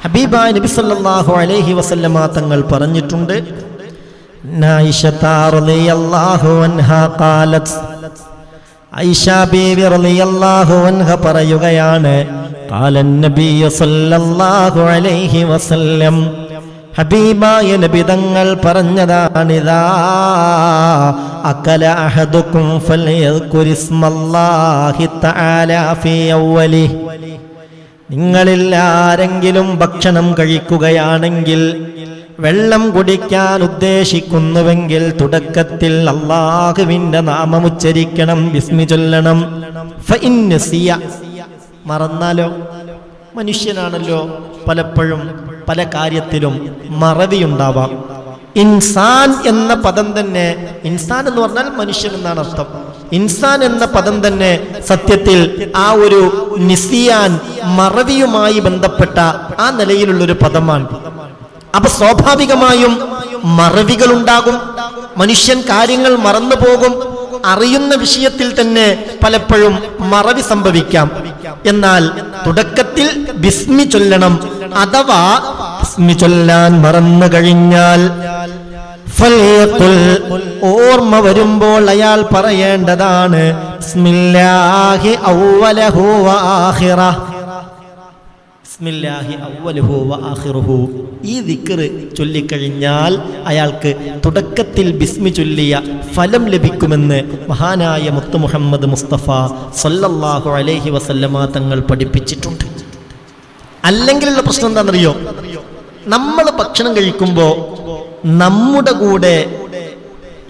ഹബീബായ നബി സല്ലല്ലാഹു അലൈഹി വസല്ലമ തങ്ങൾ പറഞ്ഞിട്ടുണ്ട് പറയുകയാണ് ഹബീബായ നബി തങ്ങൾ പറഞ്ഞതാണിതാ അക്കല അഹദുക്കും ഫൽയദ്കുരിസ്മല്ലാഹി തആല ഫീ അവ്വലിഹി നിങ്ങളിൽ ആരെങ്കിലും ഭക്ഷണം കഴിക്കുകയാണെങ്കിൽ വെള്ളം കുടിക്കാൻ ഉദ്ദേശിക്കുന്നുവെങ്കിൽ തുടക്കത്തിൽ അള്ളാഹുവിന്റെ നാമം ഉച്ചരിക്കണം വിസ്മി ചൊല്ലണം. മറന്നാലോ? മനുഷ്യനാണല്ലോ പലപ്പോഴും പല കാര്യത്തിലും മറവിയുണ്ടാവാം. ഇൻസാൻ എന്ന പദം തന്നെ ഇൻസാൻ എന്ന് പറഞ്ഞാൽ മനുഷ്യൻ എന്നാണ് അർത്ഥം. ഇൻസാൻ എന്ന പദം തന്നെ സത്യത്തിൽ ആ ഒരു നിസിയാൻ മറവിയുമായി ബന്ധപ്പെട്ട ആ നിലയിലുള്ള ഒരു പദമാണ്. അപ്പൊ സ്വാഭാവികമായും മറവികൾ ഉണ്ടാകും മനുഷ്യൻ കാര്യങ്ങൾ മറന്നു പോകും. അറിയുന്ന വിഷയത്തിൽ തന്നെ പലപ്പോഴും മറവി സംഭവിക്കാം. എന്നാൽ തുടക്കത്തിൽ ബിസ്മി ചൊല്ലണം അഥവാ ബിസ്മി ചൊല്ലാൻ മറന്നു കഴിഞ്ഞാൽ ഓർമ്മ വരുമ്പോൾ അയാൾ പറയേണ്ടതാണ് ഈ ദിക്ർ ചൊല്ലിക്കഴിഞ്ഞാൽ അയാൾക്ക് തുടക്കത്തിൽ ബിസ്മി ചൊല്ലിയ ഫലം ലഭിക്കുമെന്ന് മഹാനായ മുത്തു മുഹമ്മദ് മുസ്തഫ സല്ലല്ലാഹു അലൈഹി വസല്ലമ തങ്ങൾ പഠിപ്പിച്ചിട്ടുണ്ട്. അല്ലെങ്കിലുള്ള പ്രശ്നം എന്താണെന്നറിയോ? നമ്മൾ ഭക്ഷണം കഴിക്കുമ്പോൾ നമ്മുടെ കൂടെ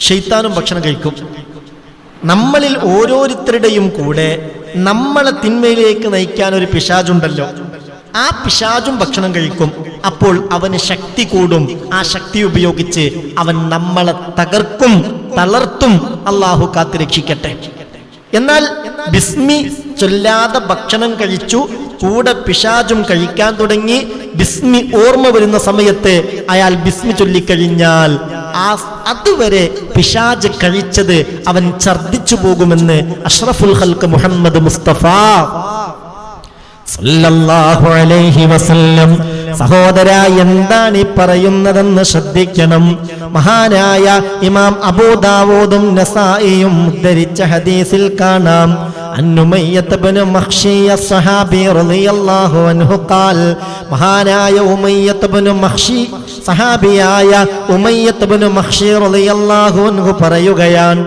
ഷെയ്ത്താനും ഭക്ഷണം കഴിക്കും. നമ്മളിൽ ഓരോരുത്തരുടെയും കൂടെ നമ്മളെ തിന്മയിലേക്ക് നയിക്കാൻ ഒരു പിശാജുണ്ടല്ലോ ആ പിശാജും ഭക്ഷണം കഴിക്കും. അപ്പോൾ അവന് ശക്തി കൂടും. ആ ശക്തി ഉപയോഗിച്ച് അവൻ നമ്മളെ തകർക്കും തളർത്തും. അള്ളാഹു കാത്ത് രക്ഷിക്കട്ടെ. എന്നാൽ ബിസ്മി ചൊല്ലാതെ ഭക്ഷണം കഴിച്ചു കൂടെ പിശാചും കഴിക്കാൻ തുടങ്ങി ബിസ്മി ഓർമ്മ വരുന്ന സമയത്ത് അയാൾ ബിസ്മി ചൊല്ലിക്കഴിഞ്ഞാൽ ആ അതുവരെ പിശാജ് കഴിച്ചത് അവൻ ഛർദിച്ചു പോകുമെന്ന് അഷ്റഫുൽ ഹൽക്ക് മുഹമ്മദ് മുസ്തഫ. സഹോദര എന്താണ് ഈ പറയുന്നതെന്ന് ശ്രദ്ധിക്കണം. മഹാനായ ഇമാം അബൂദാവൂദും നസായിയും ഉദ്ധരിച്ച ഹദീസിൽ കാണാം. മഹാനായ ഉമയ്യത്തബനു മഹ്ഷി സഹാബിയായ ഉമയ്യത്തബനു മഹ്ഷി റളിയല്ലാഹു അൻഹു പറയുകയാണ്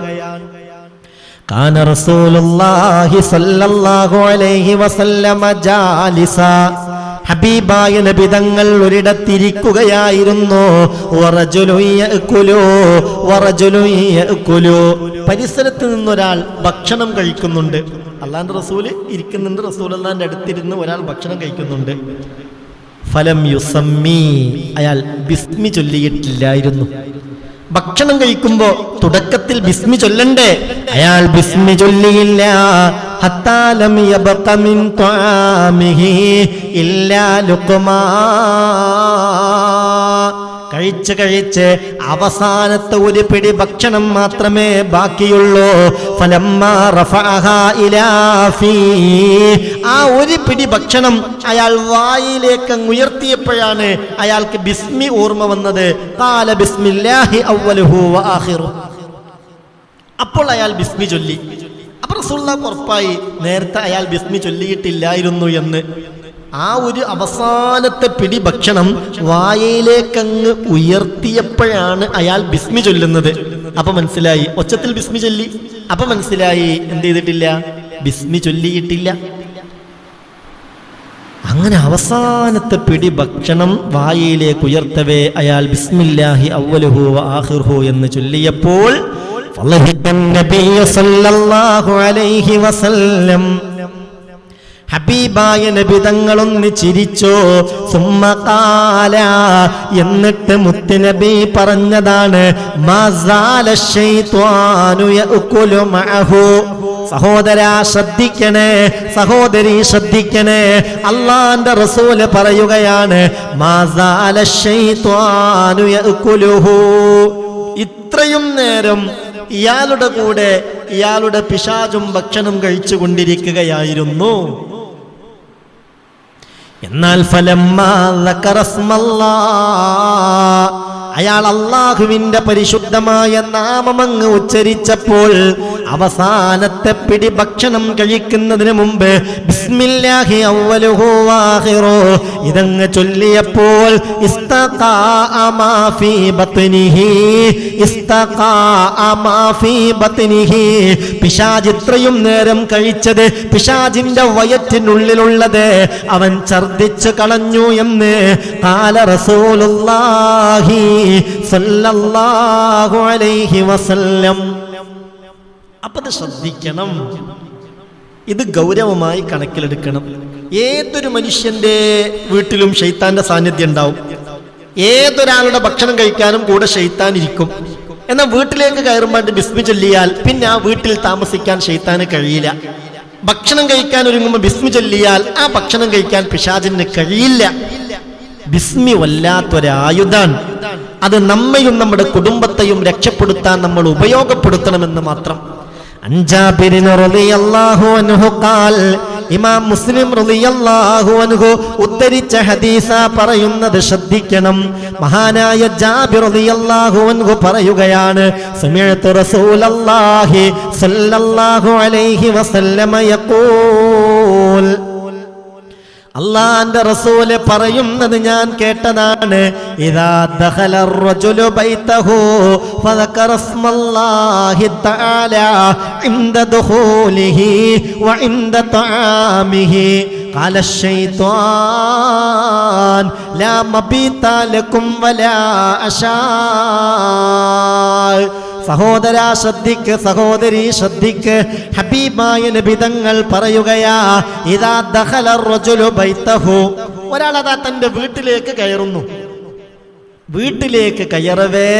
കാന റസൂലുള്ളാഹി സ്വല്ലല്ലാഹു അലൈഹി വസല്ലമ ജാലിസ ഹബീബായ നബി നബിതങ്ങൾ ഒരിടത്തിരിക്കുകയായിരുന്നു. പരിസരത്ത് നിന്നൊരാൾ ഭക്ഷണം കഴിക്കുന്നുണ്ട്. അള്ളാന്റെ റസൂൽ ഇരിക്കുന്നുണ്ട്. റസൂൽ അള്ളാന്റെ അടുത്തിരുന്ന് ഒരാൾ ഭക്ഷണം കഴിക്കുന്നുണ്ട്. ഫലം യുസമ്മി. അയാൾ ബിസ്മി ചൊല്ലിയിട്ടില്ലായിരുന്നു. ഭക്ഷണം കഴിക്കുമ്പോ തുടക്കത്തിൽ ബിസ്മി ചൊല്ലണ്ടേ? അയാൾ ബിസ്മി ചൊല്ലിയില്ല. ഹത്താലം യബഖ മിൻ ത്വാമിഹി ഇല്ലാ കഴിച്ച് കഴിച്ച് അവസാനത്തെ ഒരു പിടി ഭക്ഷണം മാത്രമേ ബാക്കിയുള്ളൂ. ആ ഒരു പിടി ഭക്ഷണം അയാൾ വായിലേക്ക് ഉയർത്തിയപ്പോഴാണ് അയാൾക്ക് ബിസ്മി ഓർമ്മ വന്നത്. ആഹിറു അപ്പോൾ അയാൾ ബിസ്മി ചൊല്ലി. അപ്പൊ റസൂലുള്ളാഹിക്ക് ഉറപ്പായി നേരത്തെ അയാൾ ബിസ്മി ചൊല്ലിയിട്ടില്ലായിരുന്നു എന്ന്. ആ ഒരു അവസാനത്തെ പിടി ഭക്ഷണം വായയിലേക്കങ്ങ് ഉയർത്തിയപ്പോഴാണ് അയാൾ ബിസ്മി ചൊല്ലുന്നത്. അപ്പൊ മനസ്സിലായി. ഒച്ചത്തിൽ ബിസ്മി ചൊല്ലി. അപ്പൊ മനസ്സിലായി. എന്ത് ചെയ്തിട്ടില്ല? ബിസ്മി ചൊല്ലിയിട്ടില്ല. അങ്ങനെ അവസാനത്തെ പിടി ഭക്ഷണം വായയിലേക്ക് ഉയർത്തവേ അയാൾ ബിസ്മില്ലാഹി അവലുഹു ആഹിർഹു എന്ന് ചൊല്ലിയപ്പോൾ ഹബീബായ നബി തങ്ങളൊന്ന് ചിരിച്ചോ സുമ്മകാല എന്നിട്ട് മുത്തുനബി പറഞ്ഞതാണ് സഹോദര ശ്രദ്ധിക്കണേ സഹോദരി ശ്രദ്ധിക്കണേ. അള്ളാന്റെ റസൂൽ പറയുകയാണ് ഇത്രയും നേരം ഇയാളുടെ കൂടെ ഇയാളുടെ പിശാചും ഭക്ഷണം കഴിച്ചു കൊണ്ടിരിക്കുകയായിരുന്നു. എന്നാൽ അയാൾ അള്ളാഹുവിന്റെ പരിശുദ്ധമായ നാമമങ്ങ് ഉച്ചരിച്ചപ്പോൾ അവസാനത്തെ പിടി ഭക്ഷണം കഴിക്കുന്നതിന് മുമ്പ് ബിസ്മില്ലാഹി ഇതങ്ങ് ചൊല്ലിയപ്പോൾ പിശാചിത്രയും നേരം കഴിച്ചത് പിശാജിന്റെ വയറ്റിനുള്ളിലുള്ളത് അവൻ ഛർദിച്ചു കളഞ്ഞു എന്ന് കാല റസൂലുള്ളാഹി സല്ലല്ലാഹു അലൈഹി വസല്ലം. അപ്പൊ അത് ശ്രദ്ധിക്കണം. ഇത് ഗൗരവമായി കണക്കിലെടുക്കണം. ഏതൊരു മനുഷ്യന്റെ വീട്ടിലും ഷെയ്ത്താന്റെ സാന്നിധ്യം ഉണ്ടാവും. ഏതൊരാളുടെ ഭക്ഷണം കഴിക്കാനും കൂടെ ഷെയ്ത്താൻ ഇരിക്കും. എന്നാൽ വീട്ടിലേക്ക് കയറുമ്പോൾ ബിസ്മി ചൊല്ലിയാൽ പിന്നെ ആ വീട്ടിൽ താമസിക്കാൻ ഷെയ്ത്താന് കഴിയില്ല. ഭക്ഷണം കഴിക്കാൻ ഒരുങ്ങുമ്പോൾ ബിസ്മി ചൊല്ലിയാൽ ആ ഭക്ഷണം കഴിക്കാൻ പിശാചിന് കഴിയില്ല. ബിസ്മി വല്ലാത്തൊരായുധാണ്. അത് നമ്മയും നമ്മുടെ കുടുംബത്തെയും രക്ഷപ്പെടുത്താൻ നമ്മൾ ഉപയോഗപ്പെടുത്തണമെന്ന് മാത്രം. ഇമാം മുസ്ലിം അൻഹു ഉദ്ധരിച്ച ഹദീസ പറയുന്നത് ശ്രദ്ധിക്കണം. മഹാനായ ജാബിർ അൻഹു പറയുകയാണ് റസൂലല്ലാഹി സ്വല്ലല്ലാഹു അലൈഹി വസല്ലമ യഖൂൽ. അള്ളാന്റെ റസൂല് പറയുന്നത് ഞാൻ കേട്ടതാണ് ഇതാ ദഖല الرجل بيته فذكر اسم الله تعالى عند دخوله وعند طعامه قال الشيطان لا مبيت لكم ولا أشاء സഹോദര ശ്രദ്ധിക്ക് സഹോദരി ശ്രദ്ധിക്ക്. ഹബീബായ നബിതങ്ങൾ പറയുകയാ ഇതാ ദഹല റജുലു ബൈതഹു. അതാ തന്റെ വീട്ടിലേക്ക് കയറുന്നു. വീട്ടിലേക്ക് കയറവേ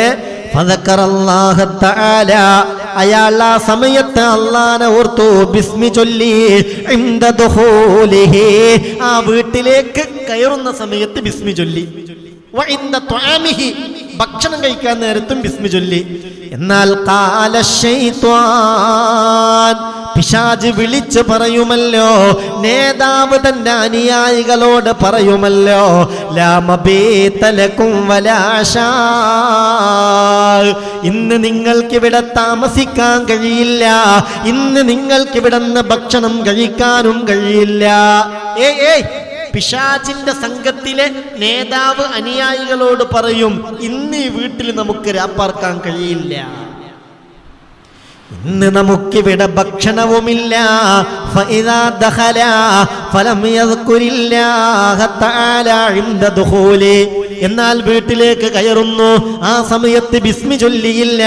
അയാൾ ആ സമയത്ത് അള്ളാനെ ഓർത്തു ബിസ്മി ചൊല്ലി ആ വീട്ടിലേക്ക് കയറുന്ന സമയത്ത് ബിസ്മി ചൊല്ലി. ഭക്ഷണം കഴിക്കാൻ നേരത്തും ബിസ്മി ചൊല്ലി. എന്നാൽ പിശാജ് വിളിച്ച് പറയുമല്ലോ നേതാവ് തന്റെ അനുയായികളോട് പറയുമല്ലോ ലാമബേത്തലക്കും വലാശാ ഇന്ന് നിങ്ങൾക്കിവിടെ താമസിക്കാൻ കഴിയില്ല ഇന്ന് നിങ്ങൾക്കിവിടെ ഭക്ഷണം കഴിക്കാനും കഴിയില്ല. ഏയ് ഏയ് പിശാചിന്റെ സംഘത്തിലെ നേതാവ് അനുയായികളോട് പറയും ഇന്ന് ഈ വീട്ടിൽ നമുക്ക് രാപ്പാർക്കാൻ കഴിയില്ല. ഇന്ന് നമുക്കിവിടെ ഭക്ഷണവുമില്ല. എന്നാൽ വീട്ടിലേക്ക് കയറുന്നു. ആ സമയത്ത് ബിസ്മി ചൊല്ലിയില്ല.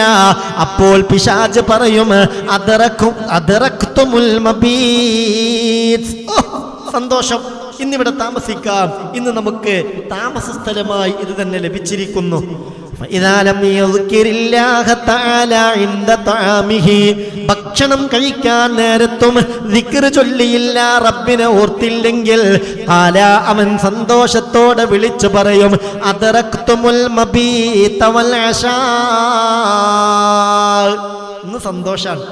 അപ്പോൾ പിശാജ് പറയും അതറക്കും അതറക്തുമുൽ മബീത്. സന്തോഷം. ഇന്നിവിടെ താമസിക്കാം. ഇന്ന് നമുക്ക് താമസ സ്ഥലമായി ഇത് തന്നെ ലഭിച്ചിരിക്കുന്നു. ഭക്ഷണം കഴിക്കാൻ നേരത്തും ചൊല്ലിയില്ല റബ്ബിനെ ഓർത്തില്ലെങ്കിൽ. ആല അവൻ സന്തോഷത്തോടെ വിളിച്ചു പറയും അതറക്തുമുൽ ഇന്ന് സന്തോഷാണ്.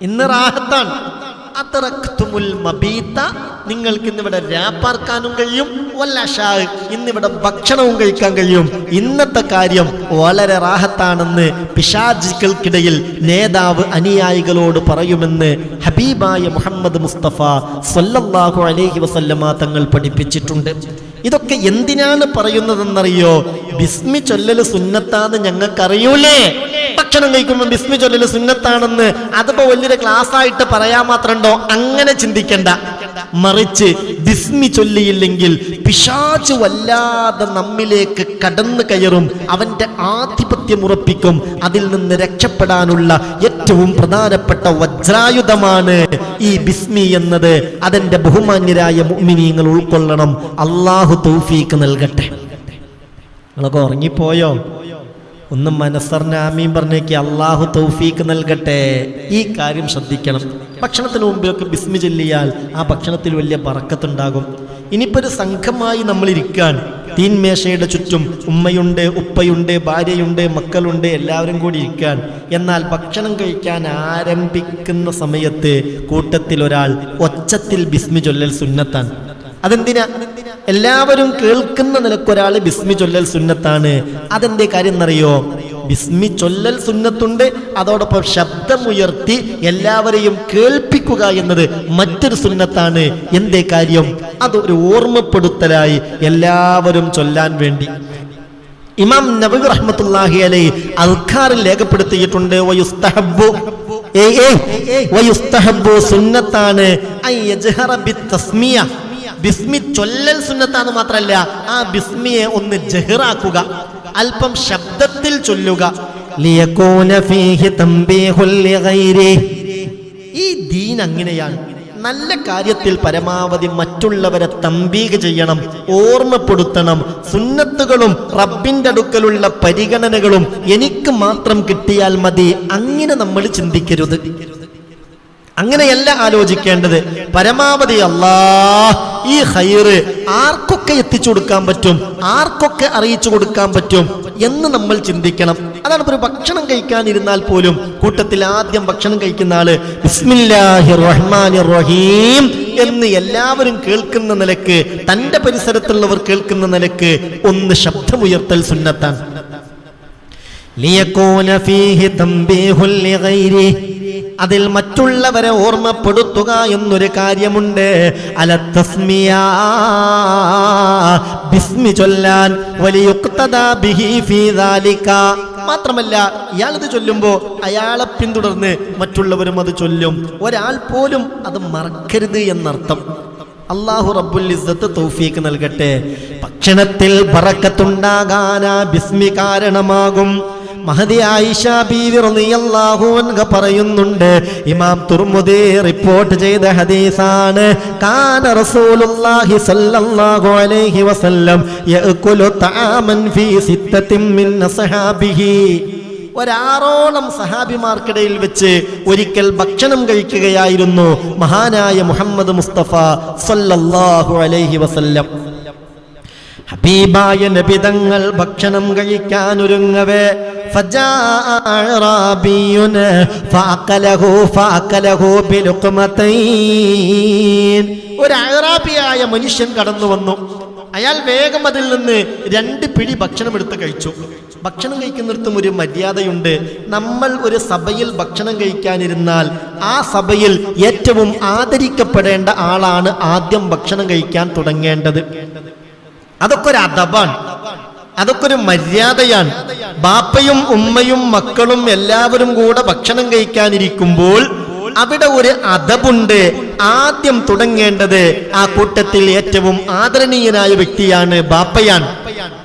ഇന്ന് റാഹത്താണ്. അതറക്തുമുൽ മബീത്ത നിങ്ങൾക്ക് ഇന്നിവിടെ രാപ്പാർക്കാനും കഴിയും വല്ലഷാ ഇന്നിവിടെ ഭക്ഷണവും കഴിക്കാൻ കഴിയും. ഇന്നത്തെ കാര്യം വളരെ റാഹത്താണെന്ന് പിശാജികൾക്കിടയിൽ നേതാവ് അനുയായികളോട് പറയുമെന്ന് ഹബീബായ മുഹമ്മദ് മുസ്തഫ സൊല്ലാഹു അലൈഹി വസല്ലമ തങ്ങൾ പഠിപ്പിച്ചിട്ടുണ്ട്. ഇതൊക്കെ എന്തിനാണ് പറയുന്നതെന്നറിയോ? ബിസ്മി ചൊല്ലൽ സുന്നത്താന്ന് ഞങ്ങൾക്കറിയൂലേ? ഭക്ഷണം കഴിക്കുമ്പോൾ ബിസ്മി ചൊല്ലൽ സുന്നത്താണെന്ന്. അതിപ്പോ വലിയൊരു ക്ലാസ് ആയിട്ട് പറയാൻ മാത്രമുണ്ടോ? അങ്ങനെ ചിന്തിക്കണ്ട. മറിച്ച് ബിസ്മി ചൊല്ലിയില്ലെങ്കിൽ പിശാച് വല്ലാതെ നമ്മിലേക്ക് കടന്നു കയറും. അവന്റെ ആധിപത്യം ഉറപ്പിക്കും. അതിൽ നിന്ന് രക്ഷപ്പെടാനുള്ള ഏറ്റവും പ്രധാനപ്പെട്ട വജ്രായുധമാണ് ഈ ബിസ്മി എന്നത്. അതെന്റെ ബഹുമാന്യരായ മുഅ്മിനീങ്ങൾ ഉൾക്കൊള്ളണം. അള്ളാഹു തൗഫീക്ക് നൽകട്ടെ. നിങ്ങളൊക്കെ ഉറങ്ങിപ്പോയോ? ഒന്ന് മനസ്സറിനാമീൻ പറഞ്ഞേക്ക് അള്ളാഹു തൗഫീക്ക് നൽകട്ടെ. ഈ കാര്യം ശ്രദ്ധിക്കണം. ഭക്ഷണത്തിന് മുമ്പൊക്കെ ബിസ്മി ചൊല്ലിയാൽ ആ ഭക്ഷണത്തിൽ വലിയ പറക്കത്തുണ്ടാകും ഇനിയിപ്പോൾ ഒരു സംഘമായി നമ്മൾ ഇരിക്കാൻ തീൻമേശയുടെ ചുറ്റും ഉമ്മയുണ്ട് ഉപ്പയുണ്ട് ഭാര്യയുണ്ട് മക്കളുണ്ട് എല്ലാവരും കൂടി ഇരിക്കാൻ. എന്നാൽ ഭക്ഷണം കഴിക്കാൻ ആരംഭിക്കുന്ന സമയത്ത് കൂട്ടത്തിൽ ഒരാൾ ഒച്ചത്തിൽ ബിസ്മി ചൊല്ലൽ സുന്നത്താൻ അതെന്തിനാ? എല്ലാവരും കേൾക്കുന്ന നിലക്കൊരാൾ ബിസ്മി ചൊല്ലൽ സുന്നത്താണ്. അതെന്തേ കാര്യം എന്നറിയോ ബിസ്മി ചൊല്ലൽ സുന്നത്തുണ്ട്. അതോടൊപ്പം ശബ്ദമുയർത്തി എല്ലാവരെയും കേൾപ്പിക്കുക എന്നത് മറ്റൊരു സുന്നത്താണ്. എന്തേ കാര്യം? അതൊരു ഓർമ്മപ്പെടുത്തലായി എല്ലാവരും ചൊല്ലാൻ വേണ്ടി. ഇമാം നബി റഹ്മത്തുല്ലാഹി അലൈഹി അൽഖാറിൽ രേഖപ്പെടുത്തിയിട്ടുണ്ട്. സുന്നത്താണ്. ബിസ്മി ചൊല്ലൽ സുന്നത്താന്ന് മാത്രമല്ല ആ ബിസ്മിയെ ഒന്ന് ജഹിറാക്കുക അല്പം ശബ്ദത്തിൽ ചൊല്ലുക. ഈ ദീൻ അങ്ങനെയാണ്. നല്ല കാര്യത്തിൽ പരമാവധി മറ്റുള്ളവരെ തമ്പീക ചെയ്യണം ഓർമ്മപ്പെടുത്തണം. സുന്നത്തുകളും റബ്ബിന്റെ അടുക്കലുള്ള പരിഗണനകളും എനിക്ക് മാത്രം കിട്ടിയാൽ മതി. അങ്ങനെ നമ്മൾ ചിന്തിക്കരുത്. അങ്ങനെയല്ല ആലോചിക്കേണ്ടത്. പരമാവധി അല്ലാ ഈ ഹൈറ് ആർക്കൊക്കെ എത്തിച്ചു കൊടുക്കാൻ പറ്റും? ആർക്കൊക്കെ അറിയിച്ചു കൊടുക്കാൻ പറ്റും? എന്ന് നമ്മൾ ചിന്തിക്കണം. അതാണ് ഒരു ഭക്ഷണം കഴിക്കാനിരുന്നാൽ പോലും കൂട്ടത്തിൽ ആദ്യം ഭക്ഷണം കഴിക്കുന്ന ആൾ ബിസ്മില്ലാഹി റഹീം എന്ന് എല്ലാവരും കേൾക്കുന്ന നിലയ്ക്ക് തന്റെ പരിസരത്തുള്ളവർ കേൾക്കുന്ന നിലയ്ക്ക് ഒന്ന് ശബ്ദമുയർത്തൽ സുന്നത്താണ്. ലിയകൂന ഫീഹി തംബീഹുൽ ലിഗൈരി അതിൽ മറ്റുള്ളവരെ ഓർമ്മപ്പെടുത്തുക എന്നൊരു കാര്യമുണ്ട്. അല തസ്മിയ ബിസ്മി ചൊല്ലാൻ വലിയ മാത്രമല്ല ഇയാളിത് ഇത് ചൊല്ലുമ്പോ അയാളെ പിന്തുടർന്ന് മറ്റുള്ളവരും അത് ചൊല്ലും. ഒരാൾ പോലും അത് മറക്കരുത് എന്നർത്ഥം. അള്ളാഹു റബ്ബുൽ ഇസ്സത്ത് തൗഫീക്ക് നൽകട്ടെ. ഭക്ഷണത്തിൽ പറക്കത്തുണ്ടാകാനാ ബിസ്മി കാരണമാകും. പറയുന്നുണ്ട് ഇമാം തുർമുദി റിപ്പോർട്ട് ചെയ്ത ഹദീസാണ് കാന റസൂലുള്ളാഹി സ്വല്ലല്ലാഹു അലൈഹി വസല്ലം യഅകുലു തആമൻ ഫീ സിത്തത്തിൻ മിൻ അസ്ഹാബിഹി. ഒരാറോളം സഹാബിമാർക്കിടയിൽ വെച്ച് ഒരിക്കൽ ഭക്ഷണം കഴിക്കുകയായിരുന്നു മഹാനായ മുഹമ്മദ് മുസ്തഫ സല്ലല്ലാഹു അലൈഹി വസല്ലം. ഹബീബായ നബിതങ്ങൾ ഭക്ഷണം കഴിക്കാൻ ഒരുങ്ങവേ ഒരു അഴറാബിയായ മനുഷ്യൻ കടന്നു വന്നു. അയാൾ വേഗം അതിൽ നിന്ന് രണ്ട് പിടി ഭക്ഷണം എടുത്ത് കഴിച്ചു. ഭക്ഷണം കഴിക്കുന്നിടത്തും ഒരു മര്യാദയുണ്ട്. നമ്മൾ ഒരു സഭയിൽ ഭക്ഷണം കഴിക്കാനിരുന്നാൽ ആ സഭയിൽ ഏറ്റവും ആദരിക്കപ്പെടേണ്ട ആളാണ് ആദ്യം ഭക്ഷണം കഴിക്കാൻ തുടങ്ങേണ്ടത്. അതൊക്കെ ഒരു അദബാണ്. അതൊക്കെ ഒരു മര്യാദയാണ്. ബാപ്പയും ഉമ്മയും മക്കളും എല്ലാവരും കൂടെ ഭക്ഷണം കഴിക്കാനിരിക്കുമ്പോൾ അവിടെ ഒരു അദബുണ്ട് ആദ്യം തുടങ്ങേണ്ടത് ആ കൂട്ടത്തിൽ ഏറ്റവും ആദരണീയനായ വ്യക്തിയാണ് ബാപ്പയാണ്.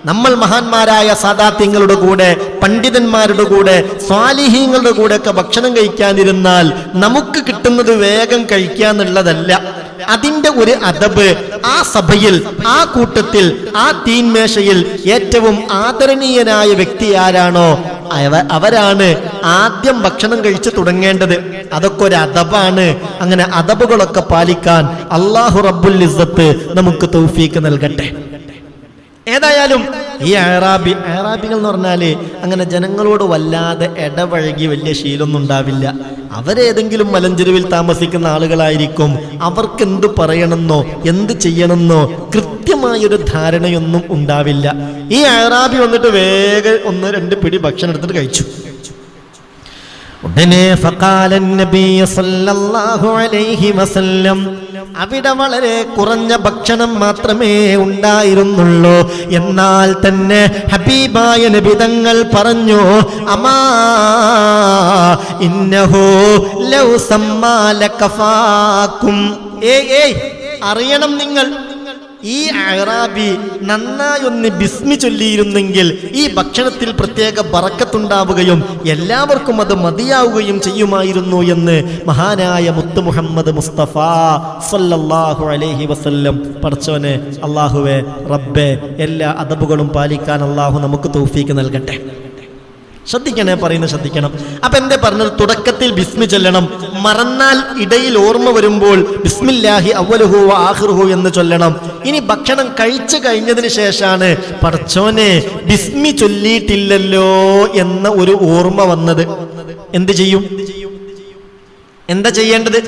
നമ്മൾ മഹാന്മാരായ സാദാത്യങ്ങളുടെ കൂടെ പണ്ഡിതന്മാരുടെ കൂടെ സ്വാലിഹീങ്ങളുടെ കൂടെ ഒക്കെ ഭക്ഷണം കഴിക്കാനിരുന്നാൽ നമുക്ക് കിട്ടുന്നത് വേഗം കഴിക്കാന്നുള്ളതല്ല. അതിന്റെ ഒരു അദബ് ആ സഭയിൽ ആ കൂട്ടത്തിൽ ആ തീന്മേശയിൽ ഏറ്റവും ആദരണീയനായ വ്യക്തി ആരാണോ? അവരാണ് ആദ്യം ഭക്ഷണം കഴിച്ചു തുടങ്ങേണ്ടത്. അതൊക്കെ ഒരു അദബാണ്. അങ്ങനെ അദബുകളൊക്കെ പാലിക്കാൻ അള്ളാഹു റബ്ബുൽ ഇസ്സത്ത് നമുക്ക് തൗഫീക്ക് നൽകട്ടെ. ഏതായാലും ഈ അയറാബി അയറാബികൾ എന്ന് പറഞ്ഞാൽ അങ്ങനെ ജനങ്ങളോട് വല്ലാതെ ഇടപഴകി വലിയ ശീലമൊന്നും ഉണ്ടാവില്ല. അവരേതെങ്കിലും മലഞ്ചെരുവിൽ താമസിക്കുന്ന ആളുകളായിരിക്കും. അവർക്ക് എന്ത് പറയണമെന്നോ എന്ത് ചെയ്യണമെന്നോ കൃത്യമായൊരു ധാരണയൊന്നും ഉണ്ടാവില്ല. ഈ അയറാബി വന്നിട്ട് വേഗം ഒന്ന് രണ്ട് പിടി ഭക്ഷണം എടുത്തിട്ട് കഴിച്ചു. ഉടനെ ഫക്കാലൻ നബി സല്ലല്ലാഹു അലൈഹി വസല്ലം അവിടെ വളരെ കുറഞ്ഞ ഭക്ഷണം മാത്രമേ ഉണ്ടായിരുന്നുള്ളൂ. എന്നാൽ തന്നെ ഹബീബായ നബിതങ്ങൾ പറഞ്ഞു അമാ ഇന്നഹോ ലൗ സമ്മാല കഫാക്കും ഏയ് ഏയ് അറിയണം നിങ്ങൾ. ഈ അറാബി നന്നായൊന്ന് ബിസ്മി ചൊല്ലിയിരുന്നെങ്കിൽ ഈ ഭക്ഷണത്തിൽ പ്രത്യേക ബറക്കത്തുണ്ടാവുകയും എല്ലാവർക്കും അത് മതിയാവുകയും ചെയ്യുമായിരുന്നു എന്ന് മഹാനായ മുത്ത് മുഹമ്മദ് മുസ്തഫ സല്ലല്ലാഹു അലൈഹി വസല്ലം പഠിച്ചവന് അള്ളാഹുവെ റബ്ബെ എല്ലാ അദബുകളും പാലിക്കാൻ അള്ളാഹു നമുക്ക് തൗഫീക്ക് നൽകട്ടെ. ശ്രദ്ധിക്കണേ പറയുന്നത് ശ്രദ്ധിക്കണം. അപ്പൊ എന്തേ പറഞ്ഞത്? തുടക്കത്തിൽ ബിസ്മി ചൊല്ലണം. മറന്നാൽ ഇടയിൽ ഓർമ്മ വരുമ്പോൾ ബിസ്മില്ലാഹി അവലുഹു ആഹ്റുഹു എന്ന് ചൊല്ലണം. ഇനി ഭക്ഷണം കഴിച്ചു കഴിഞ്ഞതിന് ശേഷമാണ് പടച്ചോനെ ബിസ്മി ചൊല്ലിയിട്ടില്ലല്ലോ എന്ന ഒരു ഓർമ്മ വന്നത്. എന്ത് ചെയ്യും? എന്താ ചെയ്യേണ്ടത്?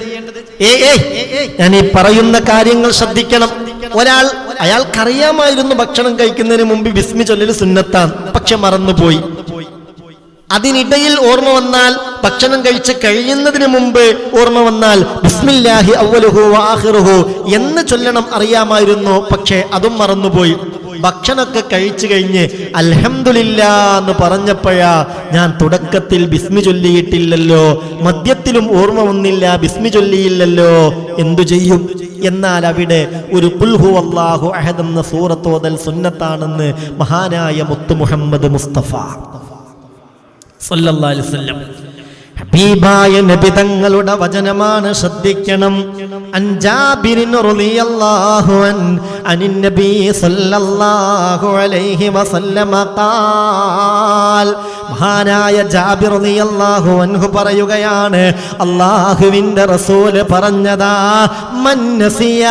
ഏ ഏ ഞാൻ ഈ പറയുന്ന കാര്യങ്ങൾ ശ്രദ്ധിക്കണം. ഒരാൾ അയാൾക്കറിയാമായിരുന്നു ഭക്ഷണം കഴിക്കുന്നതിന് മുമ്പ് ബിസ്മി ചൊല്ലൽ സുന്നത്താണ്. പക്ഷെ മറന്നുപോയി. അതിനിടയിൽ ഓർമ്മ വന്നാൽ ഭക്ഷണം കഴിച്ച് കഴിയുന്നതിന് മുമ്പ് ഓർമ്മ വന്നാൽ ബിസ്മില്ലാഹി അവലുഹു എന്ന് ചൊല്ലണം അറിയാമായിരുന്നു. പക്ഷേ അതും മറന്നുപോയി. ഭക്ഷണമൊക്കെ കഴിച്ചു കഴിഞ്ഞ് അൽഹംദുലില്ലാ എന്ന് പറഞ്ഞപ്പോഴാ ഞാൻ തുടക്കത്തിൽ ബിസ്മി ചൊല്ലിയിട്ടില്ലല്ലോ. മദ്യത്തിലും ഓർമ്മ വന്നില്ല ബിസ്മി ചൊല്ലിയില്ലല്ലോ. എന്തു ചെയ്യും? എന്നാൽ അവിടെ ഒരു പുൽഹു അള്ളാഹു അഹദ് എന്ന സൂറത്തോതൽ സുന്നത്താണെന്ന് മഹാനായ മുത്തു മുഹമ്മദ് മുസ്തഫ. വസല്ലം. ഹബീബായ നബി തങ്ങളുടെ വചനമാണ് ശ്രദ്ധിക്കണം. മഹാനായ ജാബിർ റളിയല്ലാഹു അൻഹു പറയുകയാണ് അല്ലാഹുവിന്റെ റസൂൽ പറഞ്ഞതാ മന്നസിയ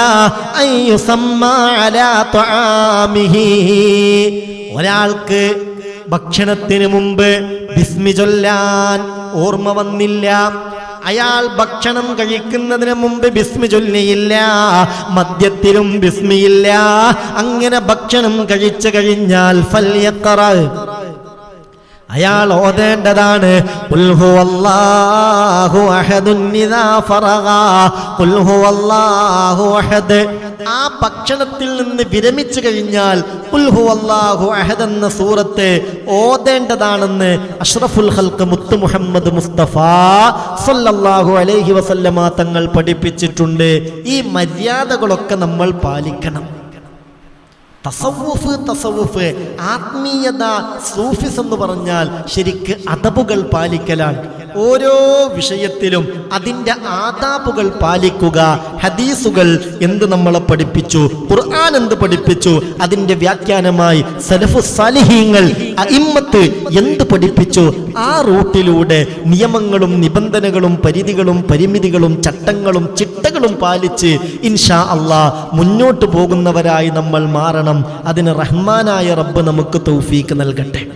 ഒരാൾക്ക് ഭക്ഷണത്തിന് മുമ്പ് ബിസ്മി ചൊല്ലാൻ ഓർമ്മ വന്നില്ല. അയാൾ ഭക്ഷണം കഴിക്കുന്നതിന് മുമ്പ് ബിസ്മി ചൊല്ലിയില്ല. മദ്യത്തിലും ബിസ്മിയില്ല. അങ്ങനെ ഭക്ഷണം കഴിച്ചു കഴിഞ്ഞാൽ ഫല്യത്തറ അയാൾ ഓതേണ്ടതാണ്. അഹദ്. ആ ഭക്ഷണത്തിൽ നിന്ന് വിരമിച്ചു കഴിഞ്ഞാൽ അഹദ് എന്ന സൂറത്ത് ഓതേണ്ടതാണെന്ന് അഷ്റഫുൽ ഹൽക്ക് മുത്തു മുഹമ്മദ് മുസ്തഫ സല്ലല്ലാഹു അലൈഹി വസല്ലമ തങ്ങൾ പഠിപ്പിച്ചിട്ടുണ്ട്. ഈ മര്യാദകളൊക്കെ നമ്മൾ പാലിക്കണം. തസവുഫ് തസവുഫ് ആത്മീയത സൂഫിസ് എന്ന് പറഞ്ഞാൽ ശരിക്ക് അതബുകൾ പാലിക്കലാണ്. ഓരോ വിഷയത്തിലും അതിന്റെ ആദാബുകൾ പാലിക്കുക ഹദീസുകൾ എന്ത് നമ്മളെ പഠിപ്പിച്ചു ഖുർആൻ എന്ത് പഠിപ്പിച്ചു അതിന്റെ വ്യാഖ്യാനമായി സലഫു സാലിഹീങ്ങൾ അയിമ്മത്ത് എന്ത് പഠിപ്പിച്ചു ആ റൂട്ടിലൂടെ നിയമങ്ങളും നിബന്ധനകളും പരിധികളും പരിമിതികളും ചട്ടങ്ങളും ചിട്ടകളും പാലിച്ച് ഇൻഷാ അള്ളാ മുന്നോട്ട് പോകുന്നവരായി നമ്മൾ മാറണം. അതിന് റഹ്മാനായ റബ്ബ് നമുക്ക് തൗഫീക്ക് നൽകട്ടെ.